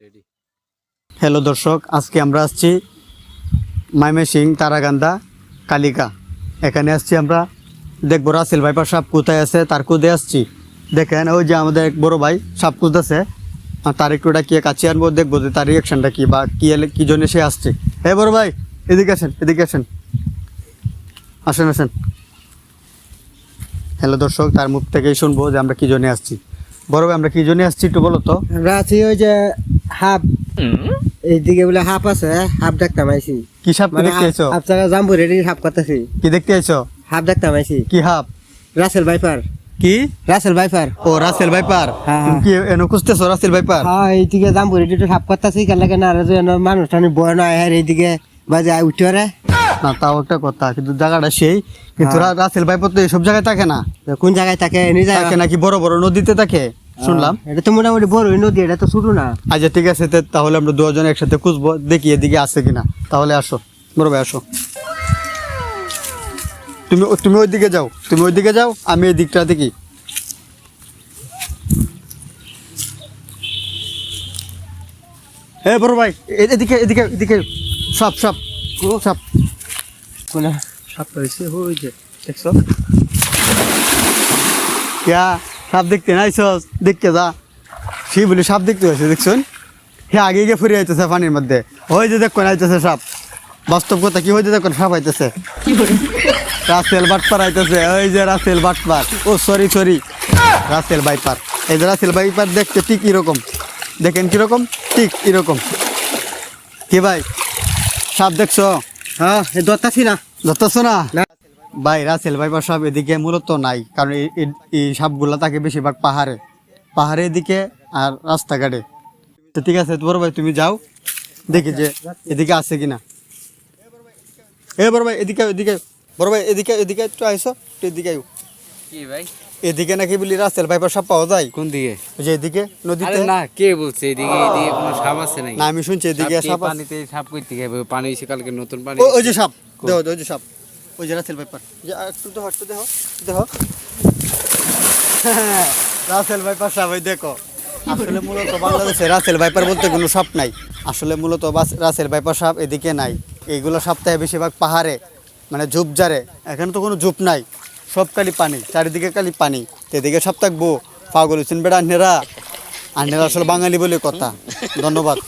Ready hello দর্শক আজকে আমরা আসছি মাইমেসিং তারাগান্দা কালিকা। এখানে আসছি আমরা দেখব রাসেল ভাইপার সাপ কোথায় আছে তার কুদে আসছি। দেখেন ওই যে আমাদের এক বড় ভাই সাপ কুদাছে আর তার একটু ডাকিয়ে কাছে আনব দেখব যে তার রিয়াকশনটা কি বা কি এলে কি জন্য সে আসছে। হে বড় ভাই এদিকে আসেন এদিকে আসেন। আসেন আসেন। হ্যালো দর্শক তার মুখ থেকেই শুনব যে আমরা কি জন্য আসছি। বড় ভাই আমরা কি জন্য আসছি একটু বলো তো। আমরা আছি ওই যে হাফ। এইদিকে বলে হাফ আছে হাফ দেখতাম আইছি কি সাপ মানে দেখতে আইছো? হাফ জায়গা জাম্বু রেডি হাফ করতেছি। কি দেখতে আইছো? হাফ দেখতাম আইছি কি হাফ? Russell viper. কি? Russell viper. Oh Russell viper. হ্যাঁ, কি এনো খুঁজতেছো রাসেল ভাইপার? হ্যাঁ এইদিকে জাম্বু রেডি হাফ করতেছি কেন লাগে না আর এনো মানুষ টানি বয় না আর এইদিকে বাজে উঠে রে। না তাও একটা কথা কিন্তু জায়গাটা সেই। কিন্তু রা- রাসেল ভাইপার তো এইসব জায়গায় থাকে না। কোন জায়গায় থাকে থাকে নাকি বড় বড় নদীতে থাকে? শুনলাম। এটা তো মোটামুটি বড় নদী এটা তো ছোট না। আচ্ছা ঠিক আছে তাহলে আমরা দুজন একসাথে খুঁজবো দেখি এদিকে আছে কিনা। তাহলে আসো বড় ভাই আসো। তুমি তুমি ওই দিকে যাও তুমি ওই দিকে যাও আমি এই দিকটা দেখি। হে বড় ভাই এদিকে এদিকে এদিকে সাপ সাপ সাপ কোন? সাপ হয়েছে ওই যে দেখছ? ইয়া সাপ দেখতে নাইছস দেখতে যা। সে বলে সাপ দেখতে হয়েছে দেখছুন? হে আগে গিয়ে ফুরে আইতেছে পানির মধ্যে। ওই যে দেখুন, আইতেছে সাপ। বাস্তব কথা কি? হয়েছে দেখুন, সাপ আইতেছে। রাসেল বাটপার আইতেছে। ওই যে রাসেল বাটপার। ও, সরি সরি। Russell viper. এই যে রাসেল বাইপার দেখতে ঠিক এরকম। দেখেন কীরকম? ঠিক এরকম। কি ভাই? সাপ দেখছ? হ্যাঁ দত্তাছি না। না? না। ভাই রাসেল ভাইপার সাপ এদিকে মূলত নাই কারণ এই- সাপগুলো থাকে বেশিরভাগ পাহাড়ে। পাহাড়ে এদিকে আর রাস্তাঘাটে। তো ঠিক আছে বড় ভাই তুমি যাও দেখি যে এদিকে আছে কিনা। এ বড় ভাই এদিকে এদিকে বড় ভাই এদিকে এদিকে একটু আইসো এদিকে আইও কি ভাই? এদিকে নাকি বলি রাসেল ভাইপার সাপ পাওয়া যায়? কোন দিকে? ওই যে এদিকে নদীতে? না কে বলছে এদিকে এদিকে কোনো সাপ আছে নাকি? না আমি শুনছি এদিকে সাপ কি পানিতে সাপ কইতে পানি কালকে নতুন পানি ও- ওই যে সাপ। দেখো ওই যে সাপ। ওই রাসেল ভাইপার। একটু দেখো একটু দেখো দেখো রাসেল ভাইপার সাপ ওই দেখো আসলে মূলত বাংলাদেশে রাসেল ভাইপার বলতে কোনো সাপ নাই। আসলে মূলত রাসেল ভাইপার সাপ এদিকে নাই। এইগুলো সপ্তাহে বেশিরভাগ পাহাড়ে মানে ঝুপঝাড়ে এখানে তো কোনো ঝুপ নাই। সব কালি পানি চারিদিকে কালি পানি। এদিকে সাপ থাকব। পাগল হচ্ছেন বেড়া আন্নেরা আন্নেরা আসলে বাঙালি বলে কথা। ধন্যবাদ।